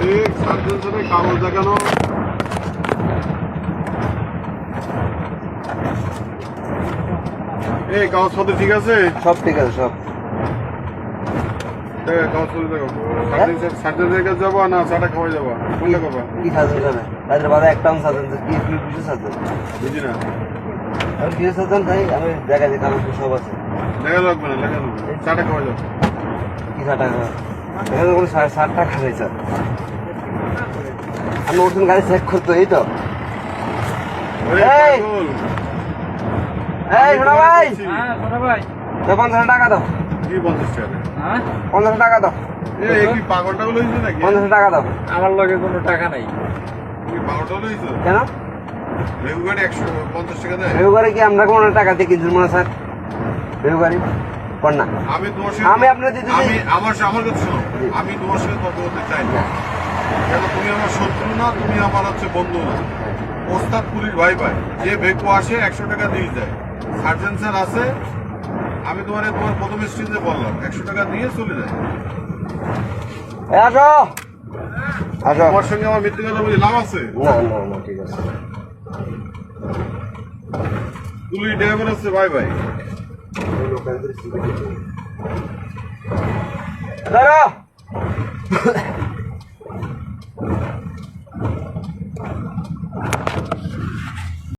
ঠিক সার্জেন্সের কাগজ দেখানো। এই কাগজপত্র ঠিক আছে? সব ঠিক আছে সব। সার্জেন্সের কাছে যাব না চাটা খাওয়াই যাব? কোনটা খাবা কি সাজেন যাবে তাদের বাদে একটা সাজেন কি কি বুঝি না। আমি কিছু সাজেন ভাই আমি দেখা দিই কাগজ সব আছে। লেখা লাগবে না লেখা লাগবে। চাটা খাওয়াই যাব। কি ষাট টাকা এখানে কোনো ষাট টাকা স্যার আমি নতুন গাড়ি চেক করতো এই তো। এই! ভাই! হ্যাঁ ভাই। পঞ্চাশ টাকা দাও। কি পঞ্চাশ টাকা? হ্যাঁ? পঞ্চাশ টাকা দাও। পঞ্চাশ টাকা দাও। আমার লগে কোনো টাকা নাই। কেন? কি আমরা কোনো টাকা দিয়ে কিনছি মনে স্যার? কর না। আমি তোমার সাথে আমি আপনার। আমি আমার আমার শোনো। আমি তোমার সাথে তর্ক করতে চাই না। কেন তুমি আমার শত্রু না তুমি আমার হচ্ছে বন্ধু না? ওস্তাদ পুলিশ ভাই ভাই যে ভেকু আসে একশো টাকা দিয়ে যায় সার্জেন স্যার আছে আমি তোমার তোমার প্রথম স্টেজে বললাম একশো টাকা দিয়ে চলে যায়। আসো! আসো। তোমার সঙ্গে আমার মৃত্যু কথা বলি লাভ আছে? না না না ঠিক আছে। পুলিশ ড্রাইভার আছে ভাই ভাই। ধরো